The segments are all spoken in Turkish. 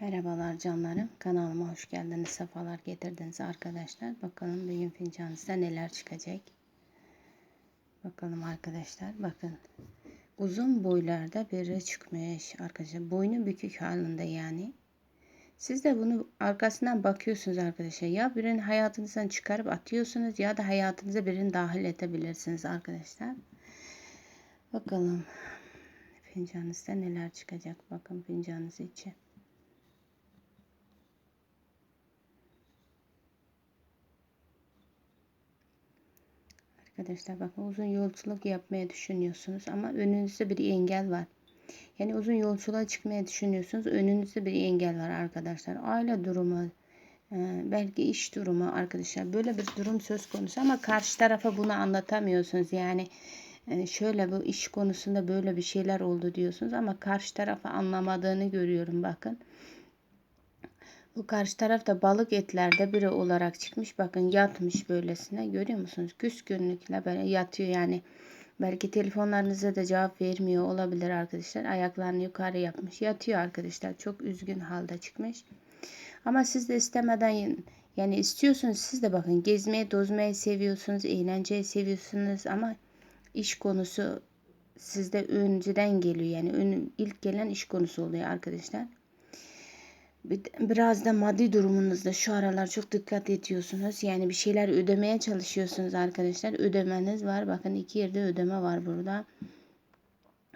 Merhabalar canlarım. Kanalıma hoş geldiniz. Sefalar getirdiniz arkadaşlar. Bakalım bugün fincanınızda neler çıkacak. Bakalım arkadaşlar. Bakın. Uzun boylarda biri çıkmış arkadaşlar. Boynu bükük halinde yani. Siz de bunu arkasından bakıyorsunuz arkadaşlar. Ya birini hayatınızdan çıkarıp atıyorsunuz ya da hayatınıza birini dahil edebilirsiniz arkadaşlar. Bakalım fincanınızda neler çıkacak. Bakın fincanınız için. Arkadaşlar bakın uzun yolculuk yapmaya düşünüyorsunuz ama önünüzde bir engel var. Yani uzun yolculuğa çıkmaya düşünüyorsunuz. Önünüzde bir engel var arkadaşlar. Aile durumu, e, belki iş durumu arkadaşlar. Böyle bir durum söz konusu ama karşı tarafa bunu anlatamıyorsunuz. Yani e, şöyle bu iş konusunda böyle bir şeyler oldu diyorsunuz ama karşı tarafa anlamadığını görüyorum bakın. Bu karşı tarafta balık etlerde biri olarak çıkmış. Bakın yatmış böylesine. Görüyor musunuz? Küskünlükle böyle yatıyor yani. Belki telefonlarınıza da cevap vermiyor olabilir arkadaşlar. Ayaklarını yukarı yapmış. Yatıyor arkadaşlar. Çok üzgün halde çıkmış. Ama siz de istemeden yani istiyorsunuz siz de bakın gezmeye tozmayı seviyorsunuz. Eğlenceyi seviyorsunuz ama iş konusu sizde önceden geliyor. Yani ön, ilk gelen iş konusu oluyor arkadaşlar. Biraz da maddi durumunuzda şu aralar çok dikkat ediyorsunuz. Yani bir şeyler ödemeye çalışıyorsunuz arkadaşlar. Ödemeniz var. Bakın iki yerde ödeme var burada.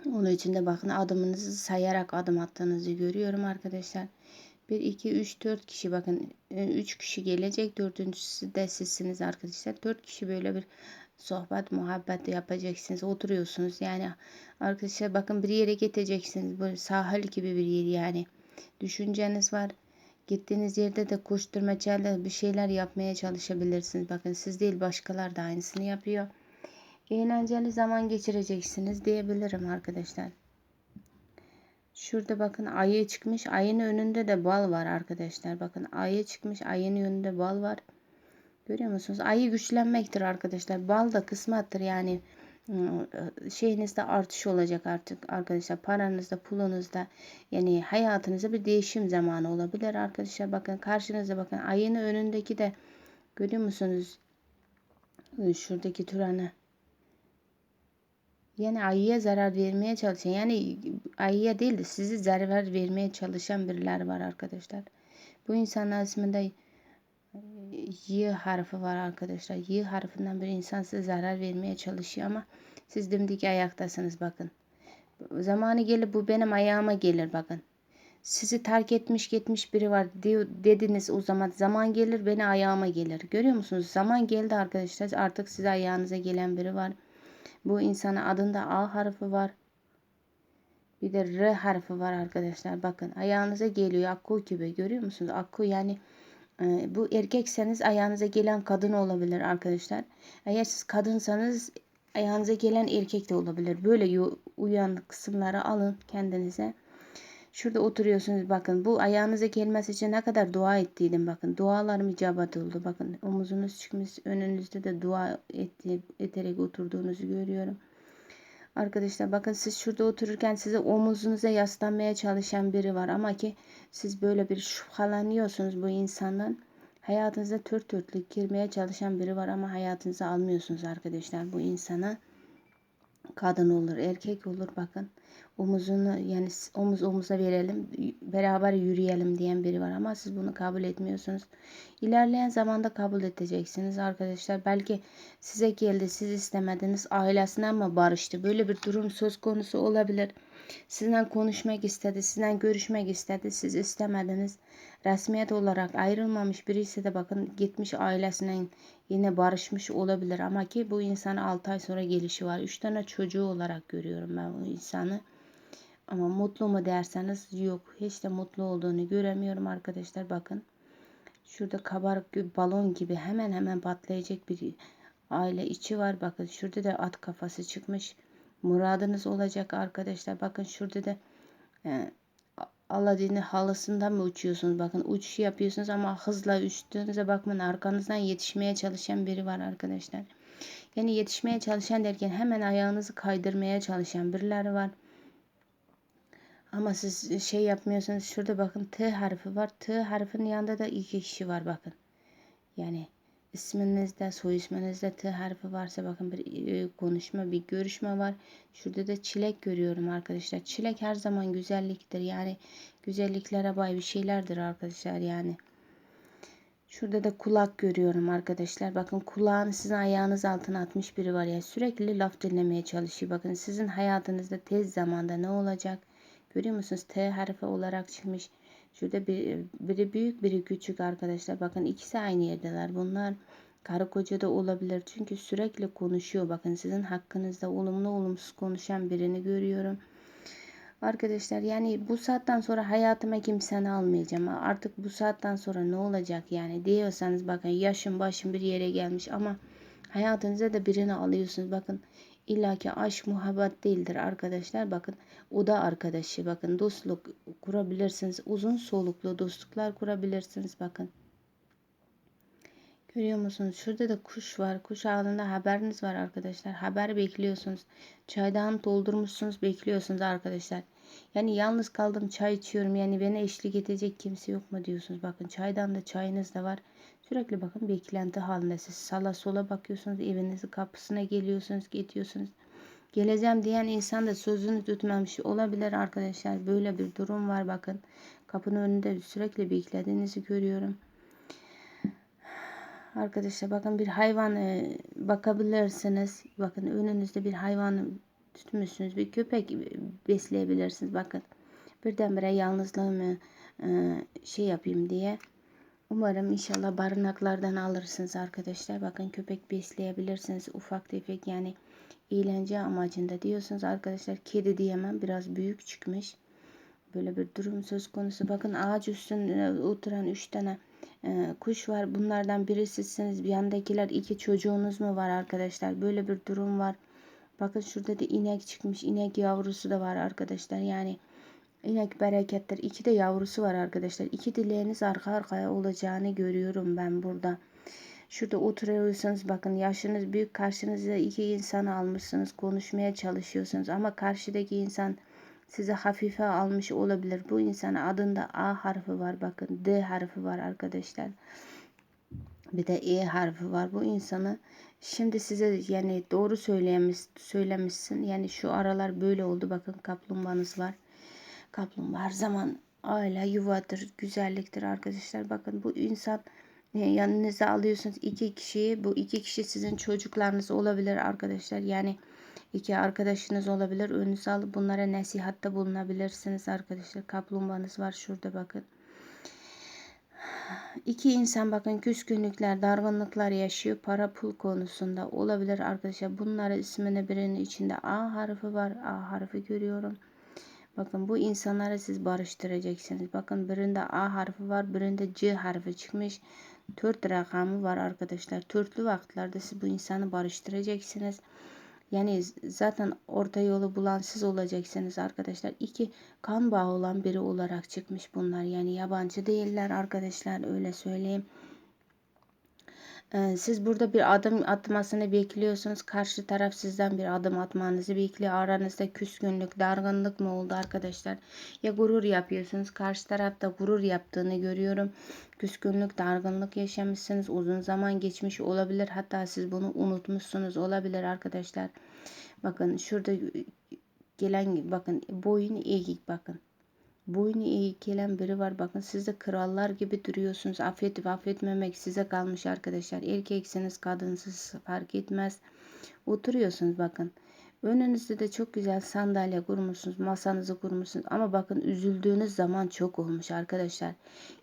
Onun için de bakın adımınızı sayarak adım attığınızı görüyorum arkadaşlar. 1, 2, 3, 4 kişi bakın 3 kişi gelecek. Dördüncüsü de sizsiniz arkadaşlar. 4 kişi böyle bir sohbet muhabbet yapacaksınız. Oturuyorsunuz. Yani arkadaşlar bakın bir yere gideceksiniz. Böyle sahil gibi bir yer yani düşünceniz var. Gittiğiniz yerde de koşturmacayla bir şeyler yapmaya çalışabilirsiniz. Bakın siz değil başkalar da aynısını yapıyor. Eğlenceli zaman geçireceksiniz diyebilirim arkadaşlar. Şurada bakın ayı çıkmış. Ayın önünde de bal var arkadaşlar. Bakın ayı çıkmış. Ayın önünde bal var. Görüyor musunuz? Ayı güçlenmektir arkadaşlar. Bal da kısmattır yani şeyinizde artış olacak artık arkadaşlar. Paranızda, pulunuzda yani hayatınızda bir değişim zamanı olabilir arkadaşlar. Bakın karşınızda bakın ayın önündeki de görüyor musunuz? Şuradaki türanı. Yani ayıya zarar vermeye çalışan yani ayıya değil de sizi zarar vermeye çalışan biriler var arkadaşlar. Bu insanlar isminde Y harfi var arkadaşlar. Y harfinden bir insan size zarar vermeye çalışıyor ama siz dimdik ayaktasınız bakın. Zamanı gelir bu benim ayağıma gelir bakın. Sizi terk etmiş gitmiş biri var dediniz o zaman zaman gelir beni ayağıma gelir. Görüyor musunuz? Zaman geldi arkadaşlar artık size ayağınıza gelen biri var. Bu insana adında A harfi var. Bir de R harfi var arkadaşlar. Bakın ayağınıza geliyor akku gibi görüyor musunuz? Akku yani bu erkekseniz ayağınıza gelen kadın olabilir arkadaşlar. Eğer siz kadınsanız ayağınıza gelen erkek de olabilir. Böyle uyan kısımları alın kendinize. Şurada oturuyorsunuz bakın bu ayağınıza gelmesi için ne kadar dua ettiydim bakın. Dualarım icabet oldu bakın. Omuzunuz çıkmış önünüzde de dua etti, ederek oturduğunuzu görüyorum. Arkadaşlar bakın siz şurada otururken size omuzunuza yaslanmaya çalışan biri var ama ki siz böyle bir şüphelanıyorsunuz bu insandan. Hayatınıza tört törtlük girmeye çalışan biri var ama hayatınıza almıyorsunuz arkadaşlar bu insana. Kadın olur, erkek olur bakın. Omuzunu yani omuz omuza verelim, beraber yürüyelim diyen biri var ama siz bunu kabul etmiyorsunuz. İlerleyen zamanda kabul edeceksiniz arkadaşlar. Belki size geldi, siz istemediniz, ailesinden mi barıştı? Böyle bir durum söz konusu olabilir. Sizinle konuşmak istedi, sizinle görüşmek istedi, siz istemediniz. Resmiyet olarak ayrılmamış birisi de bakın gitmiş ailesinden yine barışmış olabilir ama ki bu insan 6 ay sonra gelişi var. 3 tane çocuğu olarak görüyorum ben bu insanı. Ama mutlu mu derseniz yok. Hiç de mutlu olduğunu göremiyorum arkadaşlar bakın. Şurada kabarık bir balon gibi hemen hemen patlayacak bir aile içi var. Bakın şurada da at kafası çıkmış. Muradınız olacak arkadaşlar. Bakın şurada da e, Aladdin'in halısından mı uçuyorsunuz? Bakın uçuş yapıyorsunuz ama hızla uçtuğunuza bakmayın. Arkanızdan yetişmeye çalışan biri var arkadaşlar. Yani yetişmeye çalışan derken hemen ayağınızı kaydırmaya çalışan birileri var. Ama siz şey yapmıyorsanız şurada bakın T harfi var. T harfinin yanında da iki kişi var bakın. Yani isminizde, soy isminizde T harfi varsa bakın bir e, konuşma, bir görüşme var. Şurada da çilek görüyorum arkadaşlar. Çilek her zaman güzelliktir. Yani güzelliklere bay bir şeylerdir arkadaşlar yani. Şurada da kulak görüyorum arkadaşlar. Bakın kulağını sizin ayağınız altına atmış biri var ya. Sürekli laf dinlemeye çalışıyor. Bakın sizin hayatınızda tez zamanda ne olacak? Görüyor musunuz? T harfi olarak çıkmış. Şurada bir, biri büyük biri küçük arkadaşlar. Bakın ikisi aynı yerdeler. Bunlar karı koca da olabilir. Çünkü sürekli konuşuyor. Bakın sizin hakkınızda olumlu olumsuz konuşan birini görüyorum. Arkadaşlar yani bu saatten sonra hayatıma kimseni almayacağım. Artık bu saatten sonra ne olacak yani diyorsanız bakın yaşım başım bir yere gelmiş ama hayatınıza da birini alıyorsunuz. Bakın illaki aşk muhabbet değildir arkadaşlar. Bakın o da arkadaşı. Bakın dostluk kurabilirsiniz. Uzun soluklu dostluklar kurabilirsiniz. Bakın. Görüyor musunuz? Şurada da kuş var. Kuş ağında haberiniz var arkadaşlar. Haber bekliyorsunuz. Çaydan doldurmuşsunuz bekliyorsunuz arkadaşlar. Yani yalnız kaldım çay içiyorum. Yani beni eşlik edecek kimse yok mu diyorsunuz. Bakın çaydan da çayınız da var. Sürekli bakın beklenti halindesiniz. Sala sola bakıyorsunuz. Evinizin kapısına geliyorsunuz. Gidiyorsunuz. Geleceğim diyen insan da sözünü tutmamış olabilir arkadaşlar. Böyle bir durum var bakın. Kapının önünde sürekli beklediğinizi görüyorum. Arkadaşlar bakın bir hayvan e, bakabilirsiniz. Bakın önünüzde bir hayvan tutmuşsunuz. Bir köpek besleyebilirsiniz. Bakın birdenbire yalnızlığımı e, şey yapayım diye. Umarım inşallah barınaklardan alırsınız arkadaşlar. Bakın köpek besleyebilirsiniz. Ufak tefek yani eğlence amacında diyorsunuz arkadaşlar. Kedi diyemem. Biraz büyük çıkmış. Böyle bir durum söz konusu. Bakın ağaç üstünde oturan üç tane e, kuş var. Bunlardan birisisiniz. Bir yandakiler iki çocuğunuz mu var arkadaşlar? Böyle bir durum var. Bakın şurada da inek çıkmış. İnek yavrusu da var arkadaşlar. Yani inek berekettir. İki de yavrusu var arkadaşlar. İki dileğiniz arka arkaya olacağını görüyorum ben burada. Şurada oturuyorsanız bakın yaşınız büyük karşınıza iki insanı almışsınız. Konuşmaya çalışıyorsunuz ama karşıdaki insan size hafife almış olabilir. Bu insanın adında A harfi var bakın. D harfi var arkadaşlar. Bir de E harfi var. Bu insanı şimdi size yani doğru söylemiş, söylemişsin. Yani şu aralar böyle oldu. Bakın kaplumbağanız var. Kaplumbağa her zaman aile yuvadır, güzelliktir arkadaşlar. Bakın bu insan e, yanınıza alıyorsunuz iki kişiyi. Bu iki kişi sizin çocuklarınız olabilir arkadaşlar. Yani iki arkadaşınız olabilir. Önünüze alıp bunlara nasihatta bulunabilirsiniz arkadaşlar. Kaplumbağanız var şurada bakın. İki insan bakın küskünlükler, dargınlıklar yaşıyor. Para pul konusunda olabilir arkadaşlar. Bunların ismini birinin içinde A harfi var. A harfi görüyorum. Bakın bu insanları siz barıştıracaksınız. Bakın birinde A harfi var, birinde C harfi çıkmış. Dört rakamı var arkadaşlar. Törtlü vakitlerde siz bu insanı barıştıracaksınız. Yani zaten orta yolu bulan siz olacaksınız arkadaşlar. İki kan bağı olan biri olarak çıkmış bunlar. Yani yabancı değiller arkadaşlar öyle söyleyeyim. Ee, siz burada bir adım atmasını bekliyorsunuz. Karşı taraf sizden bir adım atmanızı bekliyor. Aranızda küskünlük, dargınlık mı oldu arkadaşlar? Ya gurur yapıyorsunuz. Karşı tarafta gurur yaptığını görüyorum. Küskünlük, dargınlık yaşamışsınız. Uzun zaman geçmiş olabilir. Hatta siz bunu unutmuşsunuz olabilir arkadaşlar. Bakın şurada gelen bakın boyun eğik bakın boynu eğik biri var. Bakın siz de krallar gibi duruyorsunuz. Affedip affetmemek size kalmış arkadaşlar. Erkeksiniz kadınsız fark etmez. Oturuyorsunuz bakın. Önünüzde de çok güzel sandalye kurmuşsunuz. Masanızı kurmuşsunuz. Ama bakın üzüldüğünüz zaman çok olmuş arkadaşlar.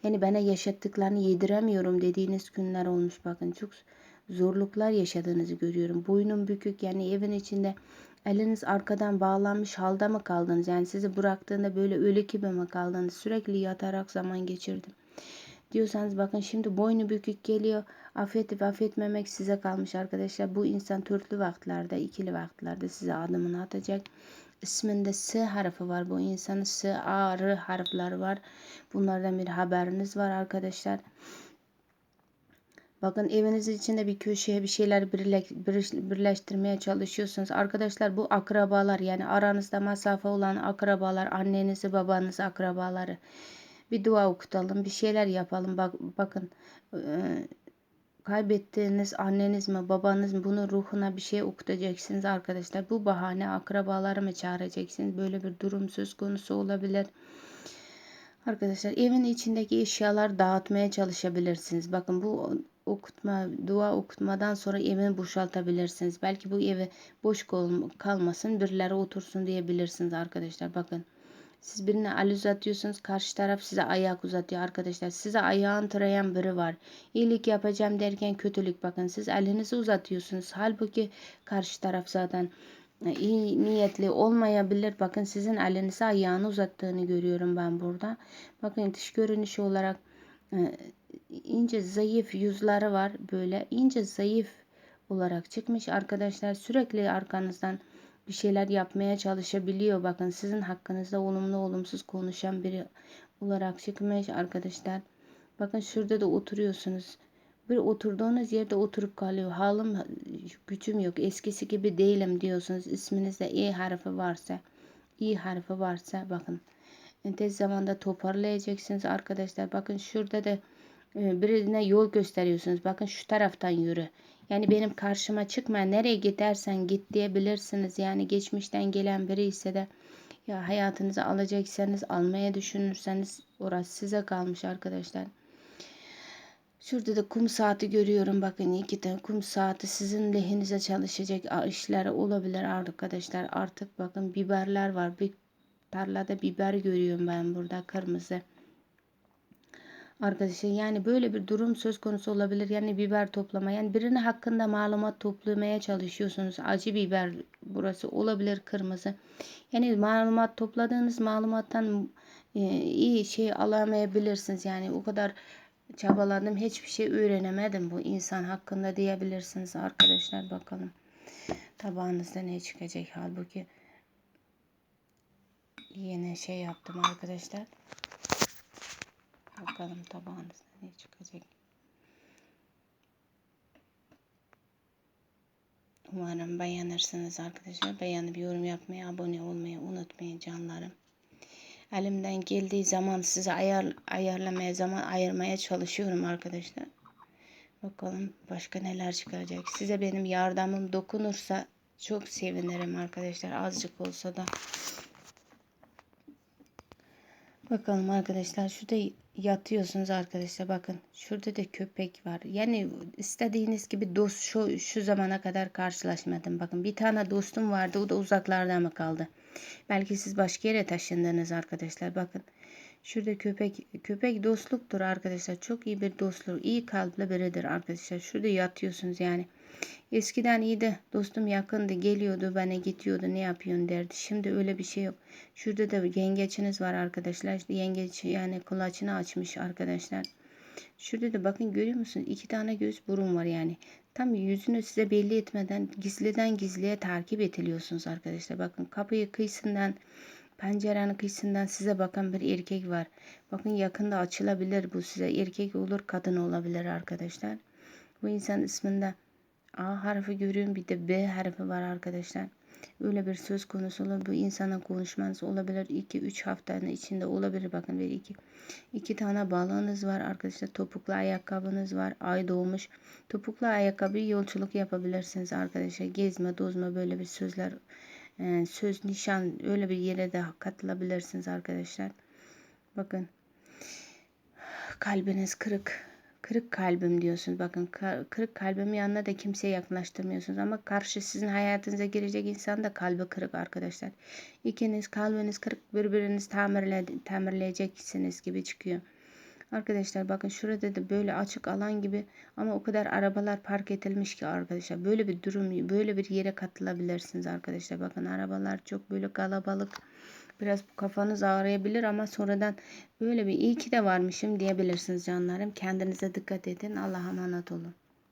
Yani bana yaşattıklarını yediremiyorum dediğiniz günler olmuş. Bakın çok zorluklar yaşadığınızı görüyorum. Boynum bükük yani evin içinde Eliniz arkadan bağlanmış halde mi kaldınız? Yani sizi bıraktığında böyle ölü gibi mi kaldınız? Sürekli yatarak zaman geçirdim. Diyorsanız bakın şimdi boynu bükük geliyor. Affedip affetmemek size kalmış arkadaşlar. Bu insan türlü vaktlerde, ikili vaktlerde size adımını atacak. İsminde S harfi var. Bu insanın S, A, R harfleri var. Bunlardan bir haberiniz var arkadaşlar. Bakın evinizin içinde bir köşeye bir şeyler birleştirmeye çalışıyorsunuz. Arkadaşlar bu akrabalar yani aranızda mesafe olan akrabalar, annenizi, babanızı, akrabaları. Bir dua okutalım, bir şeyler yapalım. Bak, bakın eee, kaybettiğiniz anneniz mi, babanız mı bunun ruhuna bir şey okutacaksınız arkadaşlar. Bu bahane akrabaları mı çağıracaksınız? Böyle bir durum söz konusu olabilir. Arkadaşlar evin içindeki eşyalar dağıtmaya çalışabilirsiniz. Bakın bu okutma, dua okutmadan sonra evini boşaltabilirsiniz. Belki bu evi boş kal- kalmasın, birileri otursun diyebilirsiniz arkadaşlar. Bakın siz birine el uzatıyorsunuz, karşı taraf size ayak uzatıyor arkadaşlar. Size ayağın tırayan biri var. İyilik yapacağım derken kötülük bakın. Siz elinizi uzatıyorsunuz. Halbuki karşı taraf zaten e, iyi niyetli olmayabilir. Bakın sizin elinize ayağını uzattığını görüyorum ben burada. Bakın dış görünüşü olarak e, ince zayıf yüzleri var. Böyle ince zayıf olarak çıkmış arkadaşlar. Sürekli arkanızdan bir şeyler yapmaya çalışabiliyor. Bakın sizin hakkınızda olumlu olumsuz konuşan biri olarak çıkmış arkadaşlar. Bakın şurada da oturuyorsunuz. Bir oturduğunuz yerde oturup kalıyor. Halim gücüm yok. Eskisi gibi değilim diyorsunuz. İsminizde E harfi varsa, İ harfi varsa bakın. Tez zamanda toparlayacaksınız arkadaşlar. Bakın şurada da birine yol gösteriyorsunuz. Bakın şu taraftan yürü. Yani benim karşıma çıkma. Nereye gidersen git diyebilirsiniz. Yani geçmişten gelen biri ise de ya hayatınızı alacaksanız almaya düşünürseniz orası size kalmış arkadaşlar. Şurada da kum saati görüyorum. Bakın iki tane kum saati sizin lehinize çalışacak işler olabilir arkadaşlar. Artık bakın biberler var. Bir tarlada biber görüyorum ben burada kırmızı. Arkadaşlar yani böyle bir durum söz konusu olabilir. Yani biber toplama. Yani birinin hakkında malumat toplamaya çalışıyorsunuz. Acı biber burası olabilir kırmızı. Yani malumat topladığınız malumattan e, iyi şey alamayabilirsiniz. Yani o kadar çabaladım hiçbir şey öğrenemedim bu insan hakkında diyebilirsiniz arkadaşlar bakalım. Tabağınızda ne çıkacak halbuki yine şey yaptım arkadaşlar. Bakalım tabağınızda ne çıkacak. Umarım beğenirsiniz arkadaşlar. Beğenip yorum yapmayı, abone olmayı unutmayın canlarım. Elimden geldiği zaman size ayar, ayarlamaya zaman ayırmaya çalışıyorum arkadaşlar. Bakalım başka neler çıkacak. Size benim yardımım dokunursa çok sevinirim arkadaşlar. Azıcık olsa da. Bakalım arkadaşlar şurada yatıyorsunuz arkadaşlar bakın. Şurada da köpek var. Yani istediğiniz gibi dost şu, şu zamana kadar karşılaşmadım. Bakın bir tane dostum vardı o da uzaklarda mı kaldı? Belki siz başka yere taşındınız arkadaşlar bakın. Şurada köpek köpek dostluktur arkadaşlar. Çok iyi bir dostluk iyi kalpli biridir arkadaşlar. Şurada yatıyorsunuz yani Eskiden iyiydi. Dostum yakındı. Geliyordu bana gidiyordu. Ne yapıyorsun derdi. Şimdi öyle bir şey yok. Şurada da yengeçiniz var arkadaşlar. Yengeç yani kulaçını açmış arkadaşlar. Şurada da bakın görüyor musunuz? İki tane göz burun var yani. Tam yüzünü size belli etmeden gizliden gizliye takip ediliyorsunuz arkadaşlar. Bakın kapıyı kıyısından pencerenin kıyısından size bakan bir erkek var. Bakın yakında açılabilir bu size. Erkek olur kadın olabilir arkadaşlar. Bu insan isminde A harfi görüyorum bir de B harfi var arkadaşlar. Öyle bir söz konusu olur. Bu insanın konuşmanız olabilir. 2-3 haftanın içinde olabilir. Bakın bir iki, iki tane balığınız var arkadaşlar. Topuklu ayakkabınız var. Ay doğmuş. Topuklu ayakkabı yolculuk yapabilirsiniz arkadaşlar. Gezme, dozma böyle bir sözler e, söz, nişan öyle bir yere de katılabilirsiniz arkadaşlar. Bakın kalbiniz kırık kırık kalbim diyorsunuz. Bakın kırık kalbim yanına da kimseye yaklaştırmıyorsunuz. Ama karşı sizin hayatınıza girecek insan da kalbi kırık arkadaşlar. İkiniz kalbiniz kırık birbiriniz tamirle, tamirleyeceksiniz gibi çıkıyor. Arkadaşlar bakın şurada da böyle açık alan gibi ama o kadar arabalar park edilmiş ki arkadaşlar. Böyle bir durum böyle bir yere katılabilirsiniz arkadaşlar. Bakın arabalar çok böyle kalabalık. Biraz kafanız ağrıyabilir ama sonradan böyle bir iyi ki de varmışım diyebilirsiniz canlarım. Kendinize dikkat edin. Allah'a emanet olun.